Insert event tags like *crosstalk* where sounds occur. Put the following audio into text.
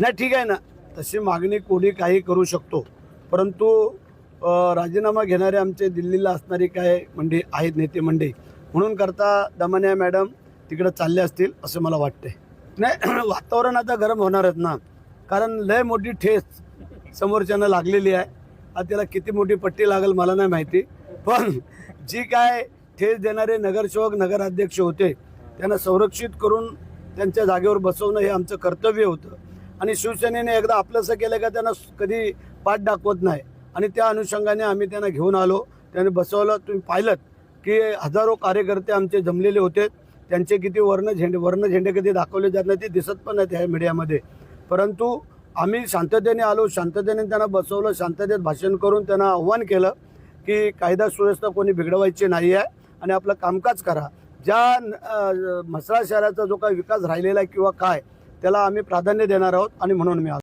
नाही ठीक आहे ना. तशी मागणी कोणी काही करू शकतो. परंतु राजीनामा घेणारे आमचे दिल्लीला असणारी काय मंडळी आहेत नेते मंडळी म्हणून करता दमान्या मॅडम तिकडे चालले असतील असं मला वाटते नाही *clears throat* वातावरण आता गरम होणारच ना. कारण लय मोठी ठेस समोरच्यानं लागलेली आहे. आता त्याला किती मोठी पट्टी लागेल मला नाही माहिती. पण जी काय ठेस देणारे नगरसेवक नगराध्यक्ष होते त्यांना संरक्षित करून त्यांच्या जागेवर बसवणं हे आमचं कर्तव्य होतं. आणि शिवसेनेने एकदा आपलंसं केलं का त्यांना कधी पाठ दाखवत नाही. आणि त्या अनुषंगाने आम्ही त्यांना घेऊन आलो. त्याने बसवलं. तुम्ही पाहिलं की हजारो कार्यकर्ते आमचे जमलेले होते. त्यांचे किती वर्ण झेंडे वर्ण झेंडे कधी दाखवले जात नाही ते दिसत पण नाहीत ह्या मीडियामध्ये. परंतु आम्ही शांततेने आलो. शांततेने त्यांना बसवलं. शांततेत भाषण करून त्यांना आव्हान केलं की कायदा सुव्यवस्था कोणी बिघडवायची नाही आहे आणि आपलं कामकाज करा. ज्या म्हसळा शहराचा जो काही विकास राहिलेला आहे किंवा काय त्याला आम्ही प्राधान्य देणार आहोत आणि म्हणून मी